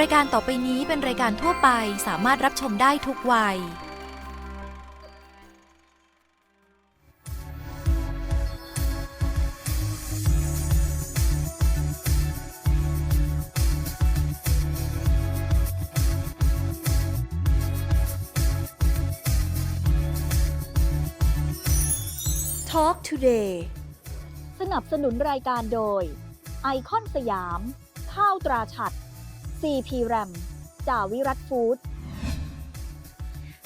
รายการต่อไปนี้เป็นรายการทั่วไปสามารถรับชมได้ทุกวัย Talk Today สนับสนุนรายการโดย ไอคอนสยาม ข้าวตราฉัด CP RAM จาวิรัตฟู้ด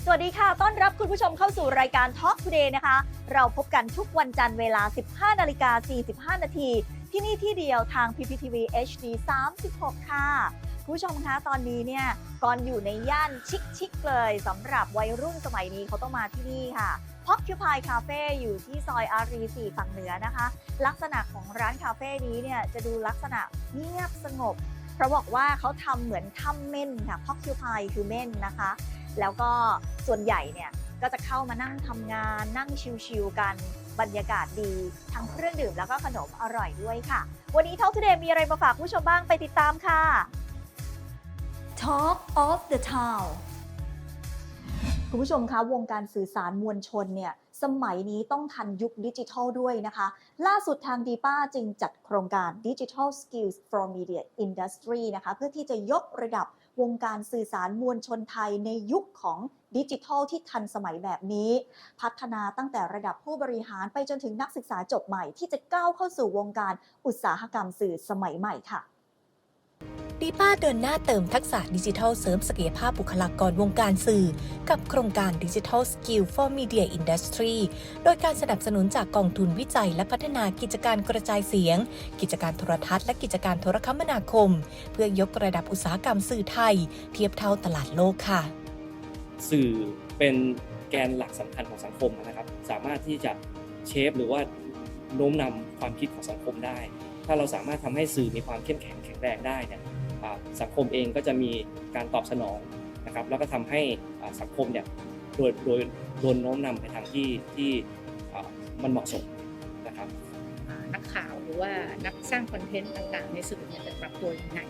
สวัสดีค่ะ ต้อนรับคุณผู้ชมเข้าสู่รายการ Talk Today นะคะ เราพบกันทุกวันจันทร์เวลา 15นาฬิกา45 นาที ที่นี่ที่เดียวทาง PPTV HD 36 ค่ะ คุณผู้ชมคะ ตอนนี้เนี่ยก่อนอยู่ในย่านชิคๆเลยสำหรับวัยรุ่นสมัยนี้เขาต้องมาที่นี่ค่ะ p o c u p y Cafe อยู่ที่ซอยอารี4ฝั่งเหนือนะคะ ลักษณะของร้านคาเฟ่นี้เนี่ยจะดูลักษณะเงียบสงบ เพราะบอกว่าเขาทำเหมือนถ้ำเม่นค่ะ p o c u p y คือเม่นนะคะ แล้วก็ส่วนใหญ่เนี่ยก็จะเข้ามานั่งทำงาน นั่งชิลๆกันบรรยากาศดี ทั้งเครื่องดื่มแล้วก็ขนมอร่อยด้วยค่ะ วันนี้ Talk Today มีอะไรมาฝากคุณผู้ชมบ้างไปติดตามค่ะ Talk of the Town คุณผู้ชมคะวงการสื่อสารมวลชนเนี่ย สมัยนี้ต้องทันยุคดิจิทัลด้วยนะคะ ล่าสุดทางดีป้าจึงจัดโครงการ Digital Skills for Media Industry นะคะ เพื่อที่จะยกระดับวงการสื่อสารมวลชนไทยในยุคของดิจิทัลที่ทันสมัยแบบนี้ พัฒนาตั้งแต่ระดับผู้บริหารไปจนถึงนักศึกษาจบใหม่ ที่จะก้าวเข้าสู่วงการอุตสาหกรรมสื่อสมัยใหม่ค่ะ ดีป้าเดินหน้าเติมทักษะดิจิทัลเสริมศักยภาพบุคลากรวงการสื่อ กับโครงการ Digital Skill for Media Industry โดยการสนับสนุนจากกองทุนวิจัยและพัฒนากิจการกระจายเสียง กิจการโทรทัศน์และกิจการโทรคมนาคม เพื่อยกระดับอุตสาหกรรมสื่อไทย เทียบเท่าตลาดโลกค่ะ สื่อเป็นแกนหลักสำคัญของสังคมนะครับ สามารถที่จะเชฟหรือว่าโน้มนำความคิดของสังคมได้ ถ้าเราสามารถทำให้สื่อมีความเข้มแข็งแข็งแรงได้เนี่ย สังคมเองก็จะมีการตอบสนองนะครับ แล้วก็ทำให้สังคมเนี่ยโดยโดยโดนโน้มนำไปทางที่ที่มันเหมาะสมนะครับนักข่าวหรือว่านักสร้างคอนเทนต์ต่างๆ ในสื่อเนี่ยจะปรับตัวยังไง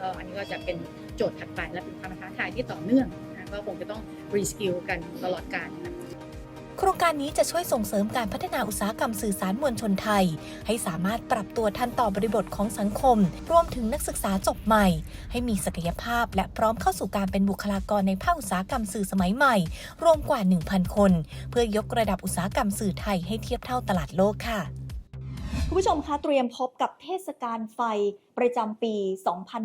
ก็อันนี้ก็จะเป็นโจทย์ถัดไปและเป็นความท้าทายที่ต่อเนื่องนะก็คงจะต้องรีสกิลกันตลอดการนะ โครงการนี้จะช่วยส่งเสริมการพัฒนาอุตสาหกรรมสื่อสารมวลชนไทย ให้สามารถปรับตัวทันต่อบริบทของสังคม รวมถึงนักศึกษาจบใหม่ ให้มีศักยภาพและพร้อมเข้าสู่การเป็นบุคลากรในภาคอุตสาหกรรมสื่อสมัยใหม่ รวมกว่า 1,000 คน เพื่อยกระดับอุตสาหกรรมสื่อไทยให้เทียบเท่าตลาดโลกค่ะคุณผู้ชมคะเตรียมพบกับเทศกาลไฟประจำปี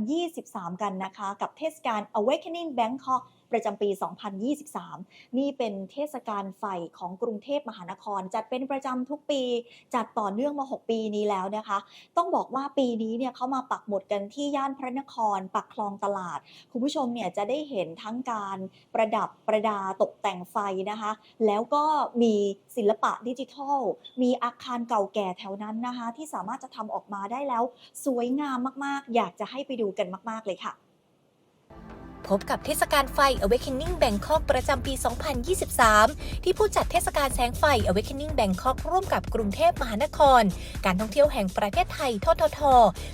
2023 กันนะคะ กับเทศกาล Awakening Bangkok ประจำปี 2023 นี่เป็นเทศกาลไฟของกรุงเทพมหานคร จัดเป็นประจำทุกปี จัดต่อเนื่องมา 6 ปีนี้แล้วนะคะ ต้องบอกว่าปีนี้เนี่ยเขามาปักหมุดกันที่ย่านพระนคร ปักคลองตลาด คุณผู้ชมเนี่ยจะได้เห็นทั้งการประดับประดาตกแต่งไฟนะคะ แล้วก็มีศิลปะดิจิทัล มีอาคารเก่าแก่แถวนั้นนะคะ ที่สามารถจะทำออกมาได้แล้ว สวยงามมากๆ อยากจะให้ไปดูกันมาก ๆ เลยค่ะ พบกับเทศกาลไฟ Awakening Bangkok ประจำปี 2023 ที่ผู้จัดเทศกาลแสงไฟ Awakening Bangkok ร่วมกับกรุงเทพมหานคร การท่องเที่ยวแห่งประเทศไทยททท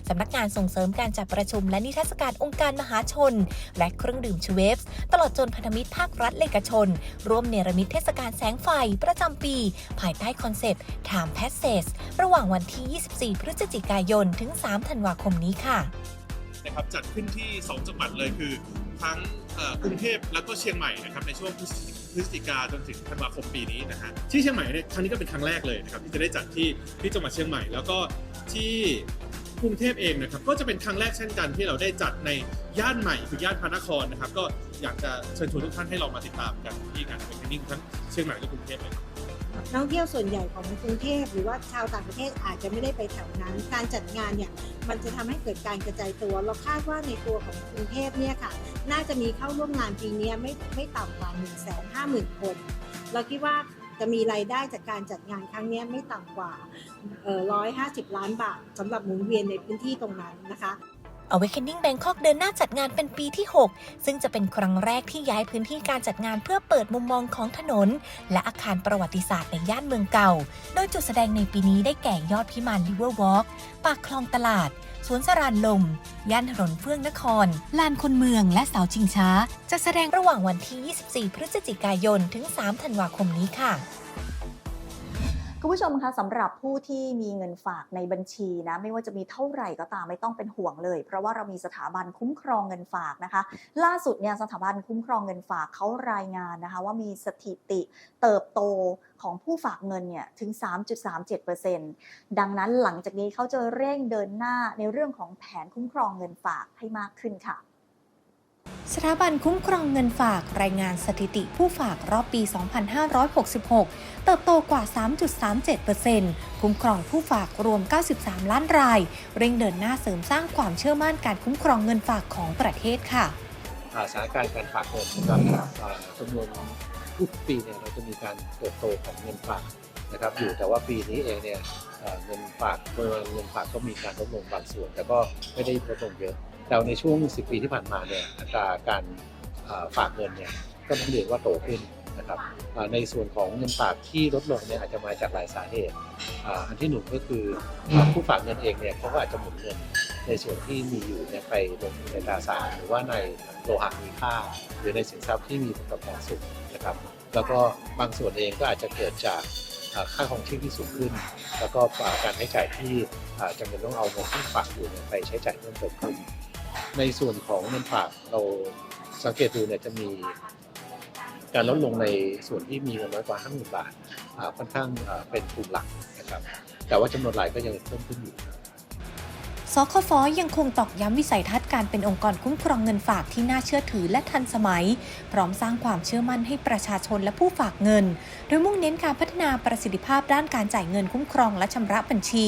สำนักงานส่งเสริมการจัดประชุมและนิทรรศการองค์การมหาชน และเครื่องดื่มชเวฟส์ตลอดจนพันธมิตรภาครัฐและเอกชน ร่วมเนรมิตเทศกาลแสงไฟประจำปี ภายใต้คอนเซปต์ Time Passes ระหว่างวันที่ 24 พฤศจิกายน ถึง 3 ธันวาคมนี้ค่ะ นะครับจัดขึ้นที่ 2 จังหวัดเลยคือทั้งกรุงเทพแล้วก็เชียงใหม่นะครับในช่วงพฤศจิกาจนถึงธันวาคมปีนี้นะฮะที่เชียงใหม่เนี่ยครั้งนี้ก็เป็นครั้งแรกเลยนะครับที่จะได้จัดที่ที่จังหวัดเชียงใหม่ แล้วก็ที่กรุงเทพเองนะครับก็จะเป็นครั้งแรกเช่นกันที่เราได้จัดในย่านใหม่คือย่านพระนครนะครับก็อยากจะเชิญชวนทุกท่านให้ลองมาติดตามกันที่งานเป็นนิ่งทั้งเชียงใหม่และกรุงเทพเลยครับ นักท่องเที่ยวส่วนใหญ่ของกรุงเทพหรือว่าชาวต่างประเทศอาจจะไม่ได้ไปแถวนั้น การจัดงานเนี่ยมันจะทำให้เกิดการกระจายตัว เราคาดว่าในตัวของกรุงเทพเนี่ยค่ะ น่าจะมีเข้าร่วมงานปีนี้ไม่ไม่ต่ำกว่า1 5 0 0 0 0คน เราคิดว่าจะมีรายได้จากการจัดงานครั้งนี้ไม่ต่ำกว่าเอ่อ150 ล้านบาทสำหรับหมุนเวียนในพื้นที่ตรงนั้นนะคะ Awakening Bangkok เดินหน้าจัดงานเป็นปีที่ 6 ซึ่งจะเป็นครั้งแรกที่ย้ายพื้นที่การจัดงานเพื่อเปิดมุมมองของถนน และอาคารประวัติศาสตร์ในย่านเมืองเก่า โดยจุดแสดงในปีนี้ได้แก่ยอดพิมาน River Walk ปากคลองตลาดสวนสรานลม ย่านถนนเฟื่องนคร ลานคนเมือง และเสาชิงช้า จะแสดงระหว่างวันที่ 24 พฤศจิกายน ถึง 3 ธันวาคมนี้ค่ะ คุณผู้ชมคะสำหรับผู้ที่มีเงินฝากในบัญชีนะไม่ว่าจะมีเท่าไหร่ก็ตามไม่ต้องเป็นห่วงเลย เพราะว่าเรามีสถาบันคุ้มครองเงินฝากนะคะ ล่าสุดเนี่ยสถาบันคุ้มครองเงินฝากเขารายงานนะคะว่ามีสถิติเติบโตของผู้ฝากเงินเนี่ยถึง 3.37%ดังนั้นหลังจากนี้เขาจะเร่งเดินหน้าในเรื่องของแผนคุ้มครองเงินฝากให้มากขึ้นค่ะ สถาบันคุ้มครองเงินฝากรายงานสถิติผู้ฝากรอบปี 2566 เติบโตกว่า 3.37%คุ้มครองผู้ฝากรวม 93 ล้านราย เร่งเดินหน้าเสริมสร้างความเชื่อมั่นการคุ้มครองเงินฝากของประเทศค่ะสถานการณ์การฝากเงินนะครับจำนวนทุกปีเนี่ยเราจะมีการเติบโตของเงินฝากนะครับอยู่แต่ว่าปีนี้เองเนี่ยเงินฝากเงินฝากก็มีการลดลงบางส่วน แต่ก็ไม่ได้ลดลงเยอะ แต่ในช่วง 10 ปีที่ผ่านมาเนี่ยอัตราการฝากเงินเนี่ยก็ต้องเรียนว่าโตขึ้นนะครับในส่วนของเงินฝากที่ลดลงเนี่ยอาจจะมาจากหลายสาเหตุ อันที่หนึ่งก็คือผู้ฝากเงินเองเนี่ยเขาก็อาจจะหมุนเงินในส่วนที่มีอยู่เนี่ยไปลงทุนในตราสารหรือว่าในโลหะมีค่า หรือในสินทรัพย์ที่มีผลตอบแทนสูงนะครับ แล้วก็บางส่วนเองก็อาจจะเกิดจากค่าของชีพที่สูงขึ้น แล้วก็การใช้จ่ายที่จำเป็นต้องเอาเงินที่ฝากอยู่ไปใช้จ่ายเพิ่มเติมขึ้น ในส่วนของเงินฝากเราสังเกตดูเนี่ยจะมีการลดลงในส่วนที่มีเงินน้อยกว่า50,000บาทอ่าค่อนข้างเป็นกลุ่มหลักนะครับ แต่ว่าจำนวนรายก็ยังเพิ่มขึ้นอยู่ สคฟยังคงตอกย้ำวิสัยทัศน์การเป็นองค์กรคุ้มครองเงินฝากที่น่าเชื่อถือและทันสมัย พร้อมสร้างความเชื่อมั่นให้ประชาชนและผู้ฝากเงิน โดยมุ่งเน้นการพัฒนาประสิทธิภาพด้านการจ่ายเงินคุ้มครองและชำระบัญชี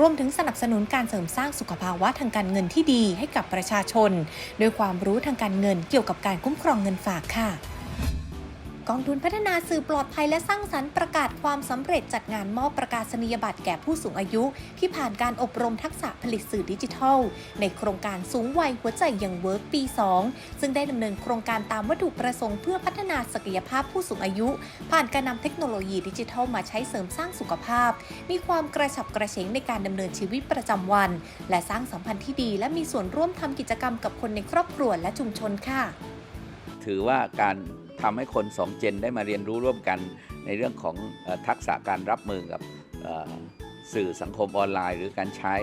รวมถึงสนับสนุนการเสริมสร้างสุขภาวะทางการเงินที่ดีให้กับประชาชน โดยความรู้ทางการเงินเกี่ยวกับการคุ้มครองเงินฝากค่ะ กองทุนพัฒนาสื่อปลอดภัยและสร้างสรรค์ประกาศความสำเร็จจัดงานมอบประกาศนียบัตรแก่ผู้สูงอายุ ที่ผ่านการอบรมทักษะผลิตสื่อดิจิทัล ในโครงการสูงวัยหัวใจยังเวิร์กปี 2 ซึ่งได้ดำเนินโครงการตามวัตถุประสงค์เพื่อพัฒนาศักยภาพผู้สูงอายุ ผ่านการนำเทคโนโลยีดิจิทัลมาใช้เสริมสร้างสุขภาพ มีความกระฉับกระเฉงในการดำเนินชีวิตประจำวัน และสร้างสัมพันธ์ที่ดี และมีส่วนร่วมทำกิจกรรมกับคนในครอบครัวและชุมชนค่ะ ถือว่าการ ทำให้คนสองเจนได้มาเรียนรู้ร่วมกันในเรื่องของทักษะการรับมือกับสื่อสังคมออนไลน์ หรือการใช้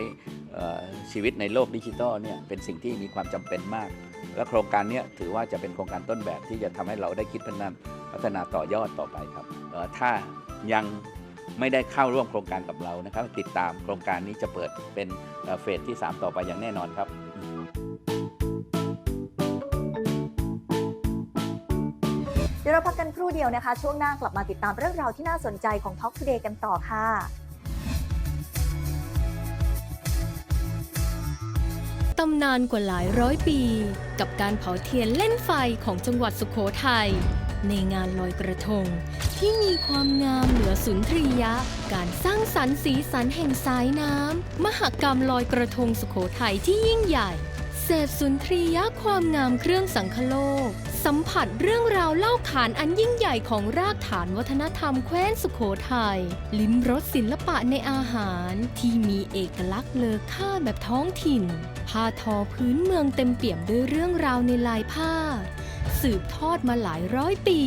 ชีวิตในโลกดิจิทัลเนี่ยเป็นสิ่งที่มีความจำเป็นมาก และโครงการนี้ถือว่าจะเป็นโครงการต้นแบบที่จะทำให้เราได้คิดพัฒนาพัฒนาต่อยอดต่อไปครับถ้ายังไม่ได้เข้าร่วมโครงการกับเรานะครับ ติดตามโครงการนี้จะเปิดเป็นเอ่อเฟสที่ 3 ต่อไปอย่างแน่นอนครับ เราพักกันครู่เดียวนะคะ ช่วงหน้ากลับมาติดตามเรื่องราวที่น่าสนใจของ Talk Today กันต่อค่ะตำนานกว่าหลายร้อยปี กับการเผาเทียนเล่นไฟของจังหวัดสุโขทัยในงานลอยกระทง ที่มีความงามเหนือสุนทรียะ การสร้างสรรค์สีสันแห่งสายน้ำ มหกรรมลอยกระทงสุโขทัยที่ยิ่งใหญ่ เสพสุนทรียะความงามเครื่องสังคโลก สัมผัสเรื่องราวเล่าขานอันยิ่งใหญ่ของรากฐานวัฒนธรรมแคว้นสุโขทัยลิ้มรสศิลปะในอาหารที่มีเอกลักษณ์เลอค่าแบบท้องถิ่น ผ้าทอพื้นเมืองเต็มเปี่ยมด้วยเรื่องราวในลายผ้า สืบทอดมาหลายร้อยปี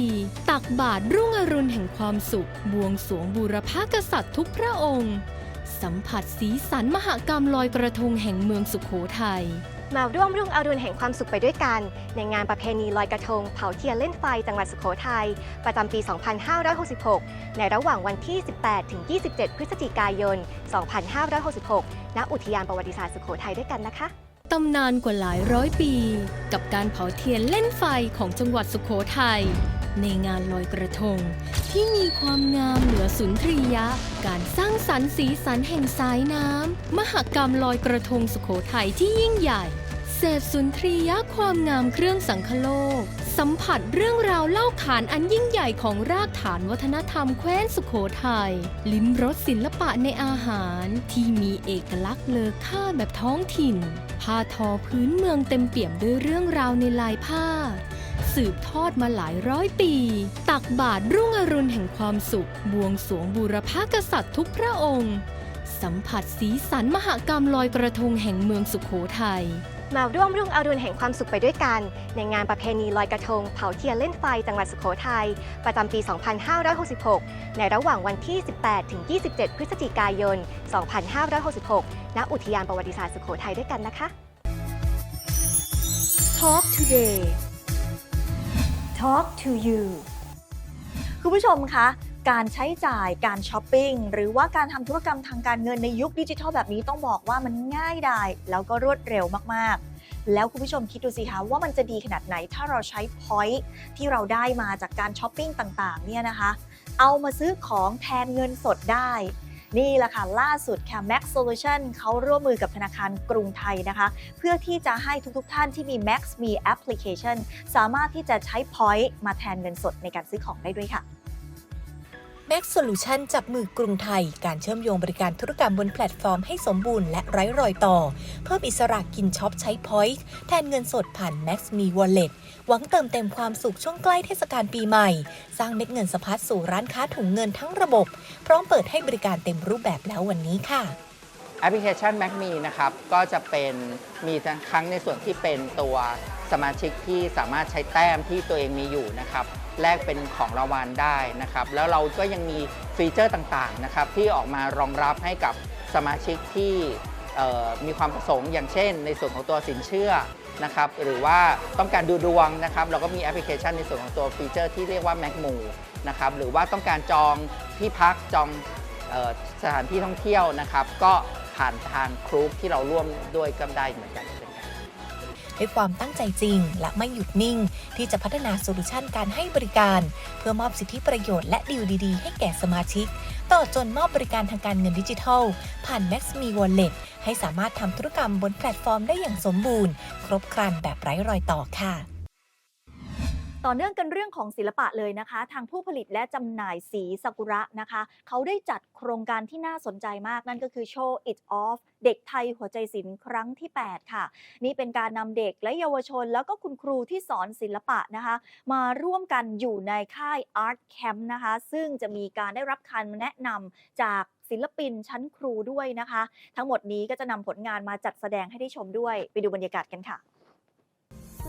ตักบาตรรุ่งอรุณแห่งความสุข บวงสรวงบูรพากษัตริย์ทุกพระองค์ สัมผัสสีสันมหกรรมลอยกระทงแห่งเมืองสุโขทัย มาร่วมรุ่งอรุณแห่งความสุขไปด้วยกัน ในงานประเพณีลอยกระทง เผาเทียนเล่นไฟจังหวัดสุโขทัยประจำปี 2566 ในระหว่างวันที่ 18 ถึง 27 พฤศจิกายน 2566 ณ อุทยานประวัติศาสตร์สุโขทัยด้วยกันนะคะตำนานกว่าหลายร้อยปี กับการเผาเทียนเล่นไฟของจังหวัดสุโขทัย ในงานลอยกระทง ที่มีความงามเหนือสุนทรียะ การสร้างสรรค์สีสันแห่งสายน้ำ มหกรรมลอยกระทงสุโขทัยที่ยิ่งใหญ่เสพสุนทรียะความงามเครื่องสังคโลก สัมผัสเรื่องราวเล่าขานอันยิ่งใหญ่ของรากฐานวัฒนธรรมแคว้นสุโขทัยลิ้มรสศิลปะในอาหารที่มีเอกลักษณ์เลอค่าแบบท้องถิ่น ผ้าทอพื้นเมืองเต็มเปี่ยมด้วยเรื่องราวในลายผ้า สืบทอดมาหลายร้อยปี ตักบาตรรุ่งอรุณแห่งความสุข บวงสรวงบูรพากษัตริย์ทุกพระองค์สสัมผัสสีสันมหกรรมลอยกระทงแห่งเมืองสุขโขทัยมาร่วมรุ่งอรุณแห่งความสุขไปด้วยกัน ในงานประเพณีลอยกระทง เผาเทียนเล่นไฟจังหวัดสุโขทัยประจำปี 2566 ในระหว่างวันที่ 18 ถึง 27 พฤศจิกายน 2566 ณ อุทยานประวัติศาสตร์สุโขทัยด้วยกันนะคะ Talk Today Talk to you คุณผู้ชมคะการใช้จ่ายการช้อปปิ้งหรือว่าการทำธุรกรรมทางการเงินในยุคดิจิทัลแบบนี้ต้องบอกว่ามันง่ายดายแล้วก็รวดเร็วมากๆ แล้วคุณผู้ชมคิดดูสิคะว่ามันจะดีขนาดไหนถ้าเราใช้ point ที่เราได้มาจากการช้อปปิ้งต่างๆเนี่ยนะคะ เอามาซื้อของแทนเงินสดได้ นี่แหละค่ะล่าสุดค่ะ Max Solution เขาร่วมมือกับธนาคารกรุงไทยนะคะ เพื่อที่จะให้ทุกๆท่านที่มี Max มีแอปพลิเคชัน สามารถที่จะใช้ point มาแทนเงินสดในการซื้อของได้ด้วยค่ะ Max Solution จับมือกรุงไทย การเชื่อมโยงบริการธุรกรรมบนแพลตฟอร์มให้สมบูรณ์และไร้รอยต่อ เพิ่มอิสระกินช็อปใช้ Point แทนเงินสดผ่าน Max Me Wallet หวังเติมเต็มความสุขช่วงใกล้เทศกาลปีใหม่ สร้างเม็ดเงินสะพัดสู่ร้านค้าถุงเงินทั้งระบบ พร้อมเปิดให้บริการเต็มรูปแบบแล้ววันนี้ค่ะแอปพลิเคชัน Mac Me นะครับ ก็จะเป็นมีทั้งในส่วนที่เป็นตัวสมาชิกที่สามารถใช้แต้มที่ตัวเองมีอยู่นะครับ แลกเป็นของรางวัลได้นะครับ แล้วเราก็ยังมีฟีเจอร์ต่างๆนะครับที่ออกมารองรับให้กับสมาชิกที่มีความประสงค์อย่างเช่น ในส่วนของตัวสินเชื่อนะครับหรือว่าต้องการดูดวงนะครับเราก็มีแอปพลิเคชันในส่วนของตัวฟีเจอร์ที่เรียกว่า Mac m o นะครับหรือว่าต้องการจองที่พักจองออสถานที่ท่องเที่ยวนะครับ ก็ผ่านทางครูปที่เราร่วมด้วยก็ได้เหมือนกัน ด้วยความตั้งใจจริง และไม่หยุดนิ่ง ที่จะพัฒนาโซลูชันการให้บริการ เพื่อมอบสิทธิประโยชน์และดีลดีๆ ให้แก่สมาชิก ต่อจนมอบบริการทางการเงินดิจิทัล ผ่าน Max Me Wallet ให้สามารถทำธุรกรรมบนแพลตฟอร์มได้อย่างสมบูรณ์ ครบครันแบบไร้รอยต่อค่ะ ต่อเนื่องกันเรื่องของศิลปะเลยนะคะ ทางผู้ผลิตและจำหน่ายสีซากุระนะคะ เขาได้จัดโครงการที่น่าสนใจมากนั่นก็คือ Show It Off เด็กไทยหัวใจศิลป์ครั้งที่ 8 ค่ะ นี่เป็นการนำเด็กและเยาวชน แล้วก็คุณครูที่สอนศิลปะนะคะ มาร่วมกันอยู่ในค่าย Art Camp นะคะ ซึ่งจะมีการได้รับคำแนะนำจากศิลปินชั้นครูด้วยนะคะ ทั้งหมดนี้ก็จะนำผลงานมาจัดแสดงให้ได้ชมด้วย ไปดูบรรยากาศกันค่ะ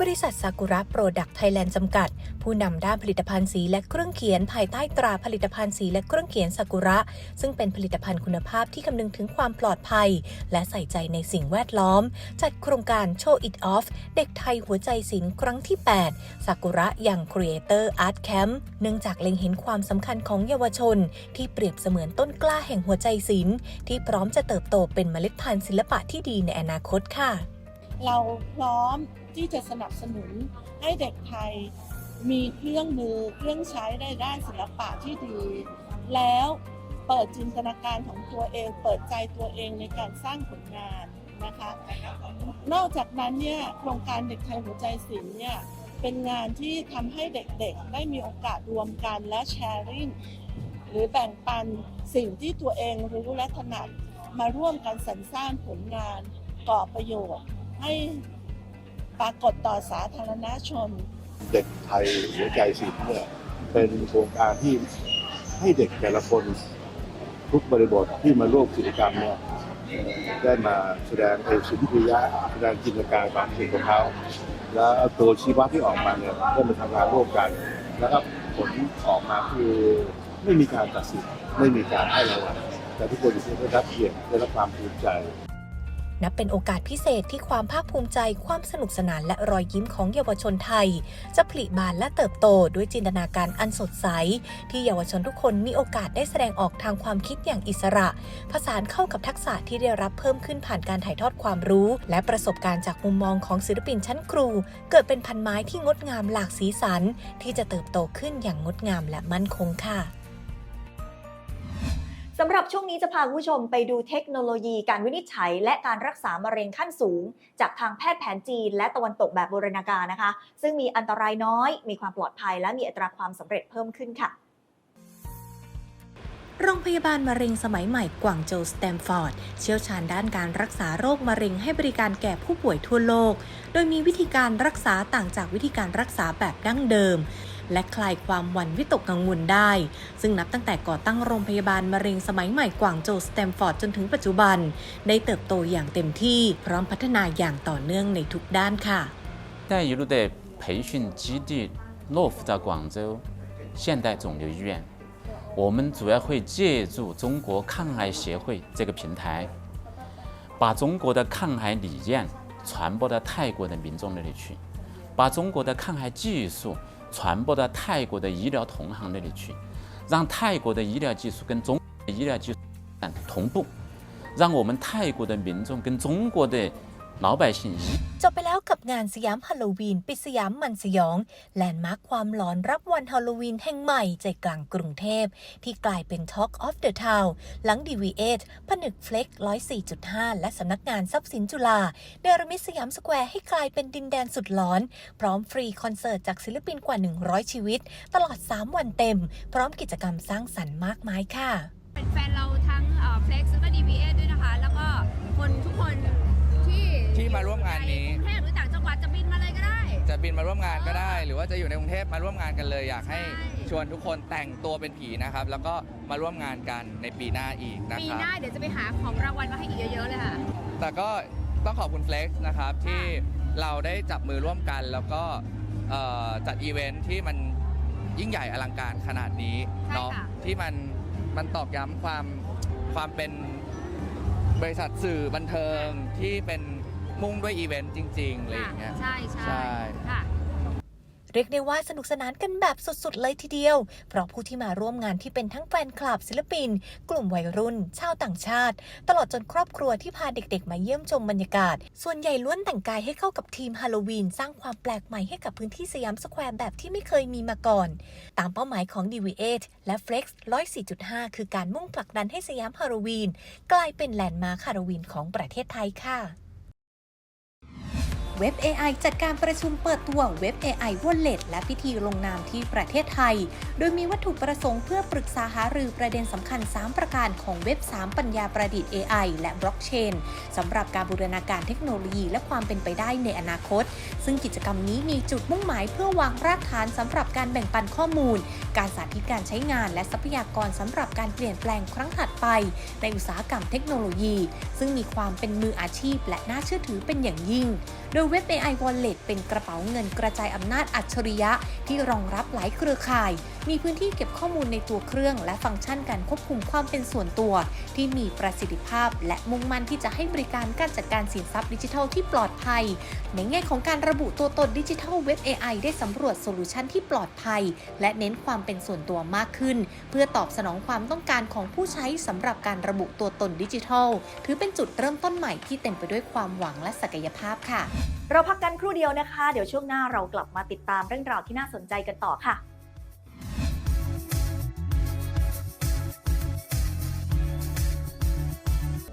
บริษัทซากุระโปรดักต์ไทยแลนด์จำกัด ผู้นำด้านผลิตภัณฑ์สีและเครื่องเขียนภายใต้ตราผลิตภัณฑ์สีและเครื่องเขียนซากุระ ซึ่งเป็นผลิตภัณฑ์คุณภาพที่คำนึงถึงความปลอดภัย และใส่ใจในสิ่งแวดล้อม จัดโครงการ Show It Off เด็กไทยหัวใจศิลป์ครั้งที่ 8ซากุระอย่าง Creator Art Camp เนื่องจากเล็งเห็นความสำคัญของเยาวชน ที่เปรียบเสมือนต้นกล้าแห่งหัวใจศิลป์ที่พร้อมจะเติบโตเป็นเมล็ดพันธุ์ศิลปะที่ดีในอนาคตค่ะ เราพร้อม ที่จะสนับสนุนให้เด็กไทยมีเครื่องมือเครื่องใช้ในด้านศิลปะที่ดี แล้วเปิดจินตนาการของตัวเอง เปิดใจตัวเองในการสร้างผลงานนะคะ นอกจากนั้นเนี่ยโครงการเด็กไทยหัวใจศิลป์เนี่ยเป็นงานที่ทำให้เด็กๆ ได้มีโอกาสรวมกันและแชร์ริ่งหรือแบ่งปันสิ่งที่ตัวเองรู้และถนัดมาร่วมกันสรรสร้างผลงานก่อประโยชน์ให้ ปรากฏต่อสาธารณชน เด็กไทยหัวใจศิลป์เนี่ยเป็นโครงการที่ให้เด็กแต่ละคนทุกบริบทที่มาร่วมกิจกรรมเนี่ยได้มาแสดงเอสุนทรียะแสดงจินตนาการความคิดของเขาแล้วตัวชีวะที่ออกมาเนี่ยได้มาทำงานร่วมกัน แล้วก็ผลออกมาคือไม่มีการตัดสินไม่มีการให้รางวัลแต่ทุกคนได้รับเกียรติได้รับความภูมิใจ นับเป็นโอกาสพิเศษที่ความภาคภูมิใจ ความสนุกสนานและรอยยิ้มของเยาวชนไทย จะผลิบานและเติบโตด้วยจินตนาการอันสดใส ที่เยาวชนทุกคนมีโอกาสได้แสดงออกทางความคิดอย่างอิสระ ผสานเข้ากับทักษะที่ได้รับเพิ่มขึ้นผ่านการถ่ายทอดความรู้ และประสบการณ์จากมุมมองของศิลปินชั้นครู เกิดเป็นพันไม้ที่งดงามหลากสีสัน ที่จะเติบโตขึ้นอย่างงดงามและมั่นคงค่ะ สำหรับช่วงนี้จะพาคุณผู้ชมไปดูเทคโนโลยีการวินิจฉัย และการรักษามะเร็งขั้นสูง จากทางแพทย์แผนจีน และตะวันตกแบบโบราณกาลนะคะ ซึ่งมีอันตรายน้อย มีความปลอดภัย และมีอัตราความสำเร็จเพิ่มขึ้นค่ะ โรงพยาบาลมะเร็งสมัยใหม่กวางโจวสแตมฟอร์ด เชี่ยวชาญด้านการรักษาโรคมะเร็งให้บริการแก่ผู้ป่วยทั่วโลก โดยมีวิธีการรักษาต่างจากวิธีการรักษาแบบดั้งเดิม และคลายความหวั่นวิตกกังวลได้ ซึ่งนับตั้งแต่ก่อตั้งโรงพยาบาลมะเร็งสมัยใหม่กวางโจวสแตมฟอร์ดจนถึงปัจจุบัน ได้เติบโตอย่างเต็มที่ พร้อมพัฒนาอย่างต่อเนื่องในทุกด้านค่ะ “带一路”的培训基地落户在广州现代肿瘤医院。我们主要会借助中国抗癌协会这个平台，把中国的抗癌理念传播到泰国的民众那里去，把中国的抗癌技术 传播到泰国的医疗同行那里去，让泰国的医疗技术跟中医疗技术同步，让我们泰国的民众跟中国的老百姓一。 จบไปแล้วกับงานสยามฮาโลวีน ปิดสยามมันสยอง แลนด์มาร์คความหลอนรับวันฮาโลวีนแห่งใหม่ใจกลางกรุงเทพ ที่กลายเป็น Talk of the Town หลัง DV8 ผนึกเฟล็ก104.5 และสำนักงานทรัพย์สินจุฬาเนรมิตสยามสแควร์ให้กลายเป็นดินแดนสุดหลอน พร้อมฟรีคอนเสิร์ตจากศิลปินกว่า 100 ชีวิต ตลอด 3 วันเต็ม พร้อมกิจกรรมสร้างสรรค์มากมายค่ะ เป็นแฟนเราทั้งเฟล็กซ์แล้วก็ DBS ด้วยนะคะ แล้วก็คนทุกคนที่ ที่มาร่วมงานนี้ กรุงเทพหรือต่างจังหวัดจะบินมาเลยก็ได้ จะบินมาร่วมงานก็ได้ หรือว่าจะอยู่ในกรุงเทพมาร่วมงานกันเลย อยากให้ชวนทุกคนแต่งตัวเป็นผีนะครับ แล้วก็มาร่วมงานกันในปีหน้าอีกนะปีครับหน้าเดี๋ยวจะไปหาของรางวัลมาให้อีกเยอะๆเลยค่ะ แต่ก็ต้องขอบคุณ Flex นะครับ ที่เราได้จับมือร่วมกันแล้วก็เอ่อจัดอีเวนท์ที่มันยิ่งใหญ่อลังการขนาดนี้เนาะใช่ค่ะ ที่มันมันตอกย้ำความความเป็นบริษัทสื่อบันเทิงที่เป็น มุ่งด้วยอีเวนต์จริงๆอะไรอย่างเงี้ยใช่ใช่ใช่ค่ะ เรียกได้ว่าสนุกสนานกันแบบสุดๆ เลยทีเดียว เพราะผู้ที่มาร่วมงานที่เป็นทั้งแฟนคลับศิลปิน กลุ่มวัยรุ่น ชาวต่างชาติ ตลอดจนครอบครัวที่พาเด็กๆ มาเยี่ยมชมบรรยากาศ ส่วนใหญ่ล้วนแต่งกายให้เข้ากับทีมฮาโลวีน สร้างความแปลกใหม่ให้กับพื้นที่สยามสแควร์แบบที่ไม่เคยมีมาก่อน ตามเป้าหมายของ DV8 และ Flex 104.5 คือการมุ่งผลักดันให้สยามฮาโลวีน กลายเป็นแลนด์มาร์คฮาโลวีนของประเทศไทยค่ะ เว็บ AI จัดการประชุมเปิดตัวเว็บ AI Wallet และพิธีลงนามที่ประเทศไทย โดยมีวัตถุประสงค์เพื่อปรึกษาหารือประเด็นสำคัญ 3 ประการของเว็บ 3 ปัญญาประดิษฐ์ AI และบล็อกเชนสำหรับการบูรณาการเทคโนโลยีและความเป็นไปได้ในอนาคต ซึ่งกิจกรรมนี้มีจุดมุ่งหมายเพื่อวางรากฐานสำหรับการแบ่งปันข้อมูล การสาธิตการใช้งาน และทรัพยากรสำหรับการเปลี่ยนแปลงครั้งถัดไป ในอุตสาหกรรมเทคโนโลยี ซึ่งมีความเป็นมืออาชีพ และน่าเชื่อถือเป็นอย่างยิ่ง โดยเว็บ AI Wallet เป็นกระเป๋าเงินกระจายอำนาจอัจฉริยะที่รองรับหลายเครือข่าย มีพื้นที่เก็บข้อมูลในตัวเครื่อง และฟังก์ชันการควบคุมความเป็นส่วนตัว ที่มีประสิทธิภาพ และมุ่งมั่นที่จะให้บริการการจัดการสินทรัพย์ดิจิทัลที่ปลอดภัย ในแง่ของการระบุตัวตนดิจิทัลเว็บ AI ได้สำรวจโซลูชันที่ปลอดภัย และเน้นความเป็นส่วนตัวมากขึ้น เพื่อตอบสนองความต้องการของผู้ใช้สำหรับการระบุตัวตนดิจิทัล ถือเป็นจุดเริ่มต้นใหม่ที่เต็มไปด้วยความหวังและศักยภาพค่ะ เราพักกันครู่เดียวนะคะ เดี๋ยวช่วงหน้าเรากลับมาติดตามเรื่องราวที่น่าสนใจกันต่อค่ะ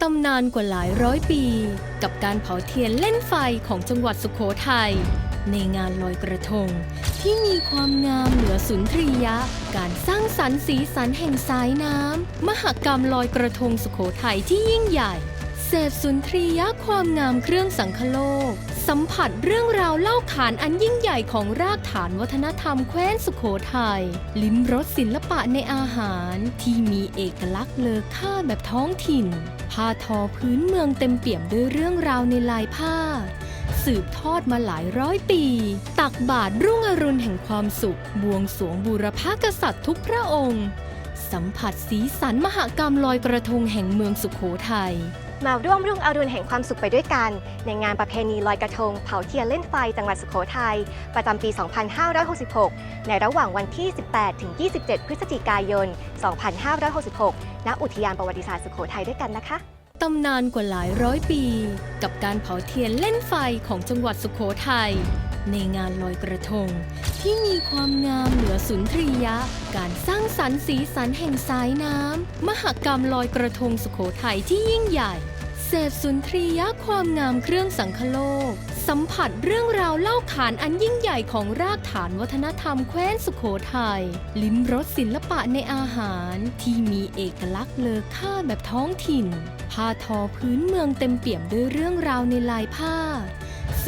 ตำนานกว่าหลายร้อยปี กับการเผาเทียนเล่นไฟของจังหวัดสุโขทัยในงานลอยกระทง ที่มีความงามเหนือสุนทรียะ การสร้างสรรค์สีสันแห่งสายน้ำ มหกรรมลอยกระทงสุโขทัยที่ยิ่งใหญ่ เสพสุนทรียะความงามเครื่องสังคโลก สัมผัสเรื่องราวเล่าขานอันยิ่งใหญ่ของรากฐานวัฒนธรรมแคว้นสุโขทัยลิ้มรสศิลปะในอาหารที่มีเอกลักษณ์เลอค่าแบบท้องถิ่น ผ้าทอพื้นเมืองเต็มเปี่ยมด้วยเรื่องราวในลายผ้า สืบทอดมาหลายร้อยปี ตักบาทรุ่งอรุณแห่งความสุข บวงสรวงบูรพากษัตริย์ทุกพระองค์ สัมผัสสีสันมหกรรมลอยกระทงแห่งเมืองสุขโขทัย มาร่วมรุ่งอรุณแห่งความสุขไปด้วยกัน ในงานประเพณีลอยกระทง เผาเทียนเล่นไฟจังหวัดสุโขทัยประจำปี 2566 ในระหว่างวันที่ 18 ถึง 27 พฤศจิกายน 2566 ณ อุทยานประวัติศาสตร์สุโขทัยด้วยกันนะคะตำนานกว่าหลายร้อยปี กับการเผาเทียนเล่นไฟของจังหวัดสุโขทัย ในงานลอยกระทง ที่มีความงามเหนือสุนทรียะ การสร้างสรรค์สีสันแห่งสายน้ำ มหกรรมลอยกระทงสุโขทัยที่ยิ่งใหญ่ เสพสุนทรียะความงามเครื่องสังคโลก สัมผัสเรื่องราวเล่าขานอันยิ่งใหญ่ของรากฐานวัฒนธรรมแคว้นสุโขทัยลิ้มรสศิลปะในอาหารที่มีเอกลักษณ์เลอค่าแบบท้องถิ่นผ้าทอพื้นเมืองเต็มเปี่ยมด้วยเรื่องราวในลายผ้า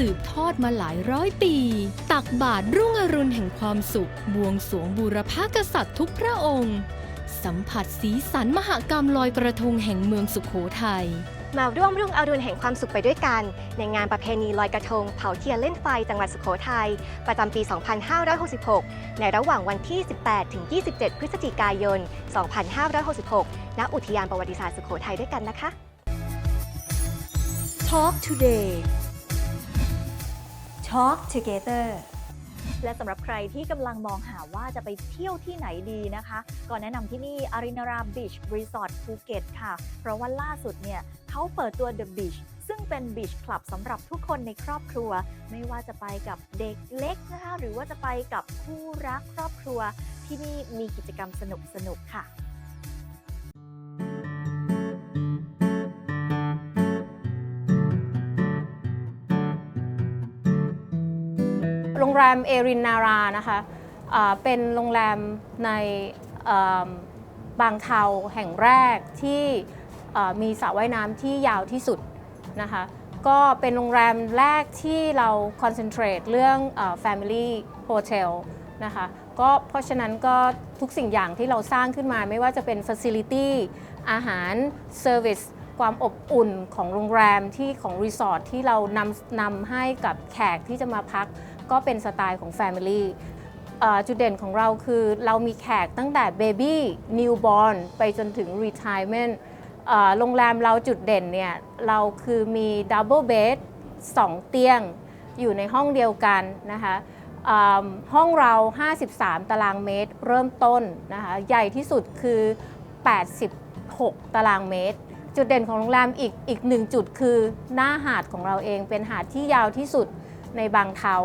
สืสืบทอดมาหลายร้อยปี ตักบาตรรุ่งอรุณแห่งความสุข บวงสรวงบูรพากษัตริย์ทุกพระองค์ สัมผัสสีสันมหกรรมลอยกระทงแห่งเมืองสุขโขทัยมาร่วมรุ่งอรุณแห่งความสุขไปด้วยกัน ในงานประเพณีลอยกระทง เผาเทียนเล่นไฟจังหวัดสุโขทัยประจำปี 2566 ในระหว่างวันที่ 18 ถึง 27 พฤศจิกายน 2566 ณ อุทยานประวัติศาสตร์สุโขทัยด้วยกันนะคะ Talk Today Talk Together และสำหรับใครที่กำลังมองหาว่าจะไปเที่ยวที่ไหนดีนะคะ ก็แนะนำที่นี่อารินาราบีชรีสอร์ทภูเก็ตค่ะ เพราะว่าล่าสุดเนี่ยเขาเปิดตัว The Beach ซึ่งเป็นบีชคลับสำหรับทุกคนในครอบครัว ไม่ว่าจะไปกับเด็กเล็กนะคะ หรือว่าจะไปกับคู่รักครอบครัว ที่นี่มีกิจกรรมสนุกๆค่ะ รงแรมเอรินนารานะคะเป็นโรงแรมในบางเทาแห่งแรกที่มีสระว่ายน้ำที่ยาวที่สุดนะคะก็เป็นโรงแรมแรกที่เราคอนเซนเทรตเรื่องอ Family Hotel นะคะก็เพราะฉะนั้นก็ทุกสิ่งอย่างที่เราสร้างขึ้นมาไม่ว่าจะเป็น Facility อาหาร Service ความอบอุ่นของโรงแรมที่ของรีสอร์ทที่เรานำนำให้กับแขกที่จะมาพัก ก็เป็นสไตล์ของ Family จุดเด่นของเราคือเรามีแขกตั้งแต่ Baby Newborn ไปจนถึง Retirement โรงแรมเราจุดเด่นเนี่ย เราคือมี Double Bed 2 เตียงอยู่ในห้องเดียวกันนะคะอ่าห้องเรา 53 ตารางเมตรเริ่มต้นนะคะใหญ่ที่สุดคือ 86 ตารางเมตร จุดเด่นของโรงแรมอีกอีกหนึ่งจุดคือหน้าหาดของเราเองเป็นหาดที่ยาวที่สุดในบางเทา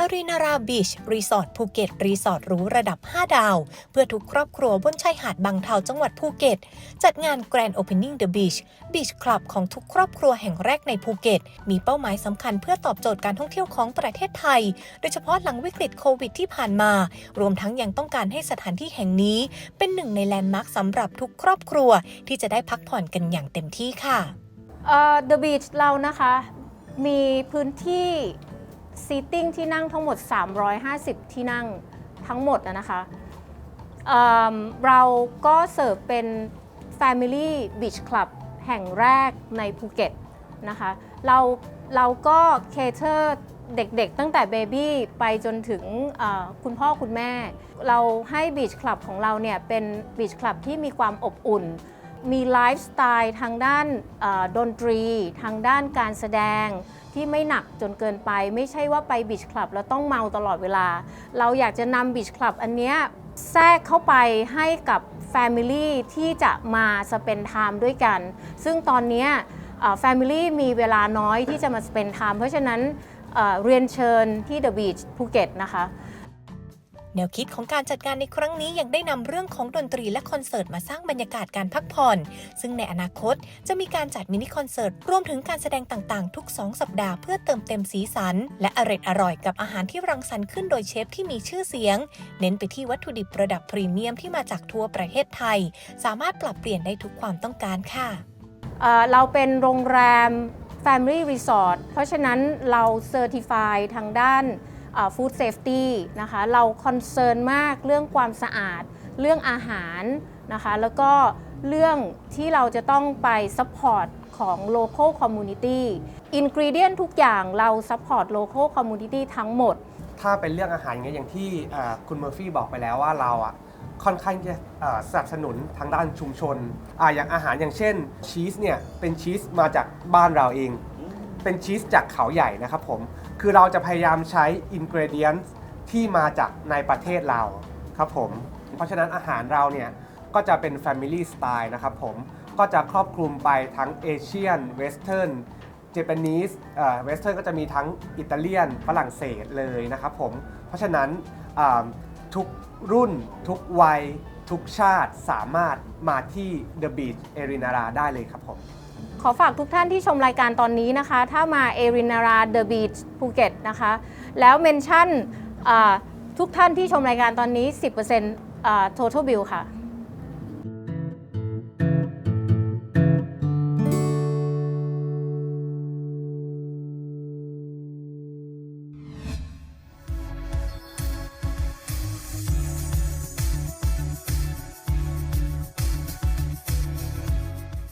อารีนาราบีชรีสอร์ทภูเก็ต รีสอร์ทหรูระดับ 5 ดาว เพื่อทุกครอบครัวบนชายหาดบางเทาจังหวัดภูเก็ต จัดงาน Grand Opening the Beach Beach Club ของทุกครอบครัวแห่งแรกในภูเก็ต มีเป้าหมายสำคัญเพื่อตอบโจทย์การท่องเที่ยวของประเทศไทย โดยเฉพาะหลังวิกฤตโควิดที่ผ่านมา รวมทั้งยังต้องการให้สถานที่แห่งนี้ เป็นหนึ่งในแลนด์มาร์คสำหรับทุกครอบครัว ที่จะได้พักผ่อนกันอย่างเต็มที่ค่ะเอ่อ The Beach เรานะคะ มีพื้นที่ seating ที่นั่งทั้งหมด 350 ที่นั่งทั้งหมดนะคะเเราก็เสิร์ฟเป็น Family Beach Club แห่งแรกในภูเก็ตนะคะเราเราก็เคเ e อร์เด็กๆ ตั้งแต่เบบี้ไปจนถึงคุณพ่อคุณแม่ เราให้บีชคลับของเราเนี่ยเป็นบีชคลับที่มีความอบอุ่น มีไลฟ์สไตล์ทางด้านดนตรี ทางด้านการแสดง ที่ไม่หนักจนเกินไป ไม่ใช่ว่าไปบีชคลับแล้วต้องเมาตลอดเวลา เราอยากจะนำบีชคลับอันเนี้ยแทรกเข้าไปให้กับ Family ที่จะมาสเปนไทม์ด้วยกัน ซึ่งตอนนี้แฟมิลี่มีเวลาน้อยที่จะมาสเปนไทม์เพราะฉะนั้นเอ่อเรียนเชิญที่ The Beach ภูเก็ตนะคะ แนวคิดของการจัดงานในครั้งนี้ยังได้นำเรื่องของดนตรีและคอนเสิร์ตมาสร้างบรรยากาศการพักผ่อน ซึ่งในอนาคตจะมีการจัดมินิคอนเสิร์ตรวมถึงการแสดงต่างๆ ทุก 2 สัปดาห์เพื่อเติมเต็มสีสัน และอร่อยอร่อยกับอาหารที่รังสรรค์ขึ้นโดยเชฟที่มีชื่อเสียง เน้นไปที่วัตถุดิบระดับพรีเมียมที่มาจากทั่วประเทศไทย สามารถปรับเปลี่ยนได้ทุกความต้องการค่ะเเราเป็นโรงแรม Family Resort เพราะฉะนั้นเราเซอร์ติฟายทางด้าน ฟู้ดเซฟตี้นะคะเราคอนเซิร์นมากเรื่องความสะอาด เรื่องอาหารนะคะแล้วก็เรื่องที่เราจะต้องไปซัพพอร์ตของ local community ingredient ทุกอย่างเรา support local community ทั้งหมด ถ้าเป็นเรื่องอาหารอย่างเงี้ยอย่างที่คุณเมอร์ฟี่บอกไปแล้วว่าเราอะค่อนข้างจะสนับสนุนทางด้านชุมชนออย่างอาหารอย่างเช่นชีสเนี่ยเป็นชีสมาจากบ้านเราเอง เป็นชีสจากเขาใหญ่นะครับผม คือเราจะพยายามใช้อินก e เดียนที่มาจากในประเทศเราครับผม เพราะฉะนั้นอาหารเราเนี่ยก็จะเป็น Family Style นะครับผม ก็จะครอบคลุมไปทั้งเอเชียนเวสเทิร์นเจแปนิสเวสเทิร์นก็จะมีทั้งอิตาเลียนฝรั่งเศสเลยนะครับผม เพราะฉะนั้นทุกรุ่นทุกวัยทุกชาติสามารถมาที่ The Beach e r i n a r a ได้เลยครับผม ขอฝากทุกท่านที่ชมรายการตอนนี้นะคะ ถ้ามาเอรินาราเดอะบีชภูเก็ตนะคะ แล้วเมนชั่นทุกท่านที่ชมรายการตอนนี้ 10% total bill ค่ะ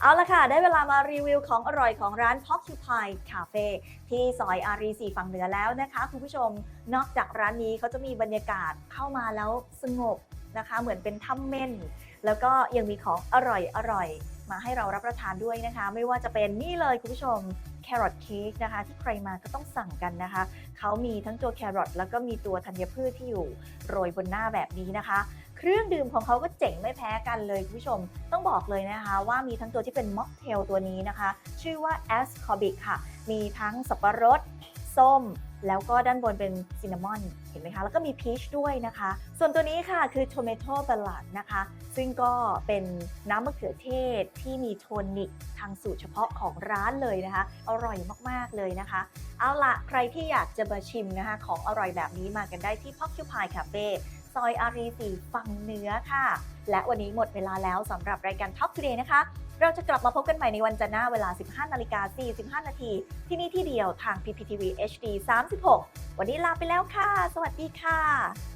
เอาละค่ะ ได้เวลามารีวิวของอร่อยของร้าน Porcupine Cafe ที่ซอยอารีสีฝั่งเหนือแล้วนะคะ คุณผู้ชมนอกจากร้านนี้เขาจะมีบรรยากาศเข้ามาแล้วสงบนะคะ เหมือนเป็นถ้ำเม่น แล้วก็ยังมีของอร่อยอร่อยมาให้เรารับประทานด้วยนะคะ ไม่ว่าจะเป็นนี่เลยคุณผู้ชมแครอทเค้กนะคะ ที่ใครมาก็ต้องสั่งกันนะคะ เขามีทั้งตัวแครอทแล้วก็มีตัวธัญพืชที่อยู่โรยบนหน้าแบบนี้นะคะ เครื่องดื่มของเขาก็เจ๋งไม่แพ้กันเลยคุณผู้ชม ต้องบอกเลยนะคะว่ามีทั้งตัวที่เป็นม็อกเทลตัวนี้นะคะ ชื่อว่า a s c o r b i c ค่ะ มีทั้งสับปะรด ส้ม แล้วก็ด้านบนเป็นซินนามอน เห็นไหมคะ แล้วก็มีพีชด้วยนะคะ ส่วนตัวนี้ค่ะคือ Tomato Ballad นะคะ ซึ่งก็เป็นน้ำมะเขือเทศที่มีโทนิกทางสูตรเฉพาะของร้านเลยนะคะ อร่อยมากๆเลยนะคะ เอาละใครที่อยากจะมาชิมนะคะของอร่อยแบบนี้มากันได้ที่ Porcupine Cafe ซอยอารีสีฝั่งเหนือค่ะ และวันนี้หมดเวลาแล้วสำหรับรายการ Top Today นะคะ เราจะกลับมาพบกันใหม่ในวันจันทร์หน้าเวลา 15นาฬิกา45 นาทีที่นี่ที่เดียวทาง PPTV HD 36 วันนี้ลาไปแล้วค่ะ สวัสดีค่ะ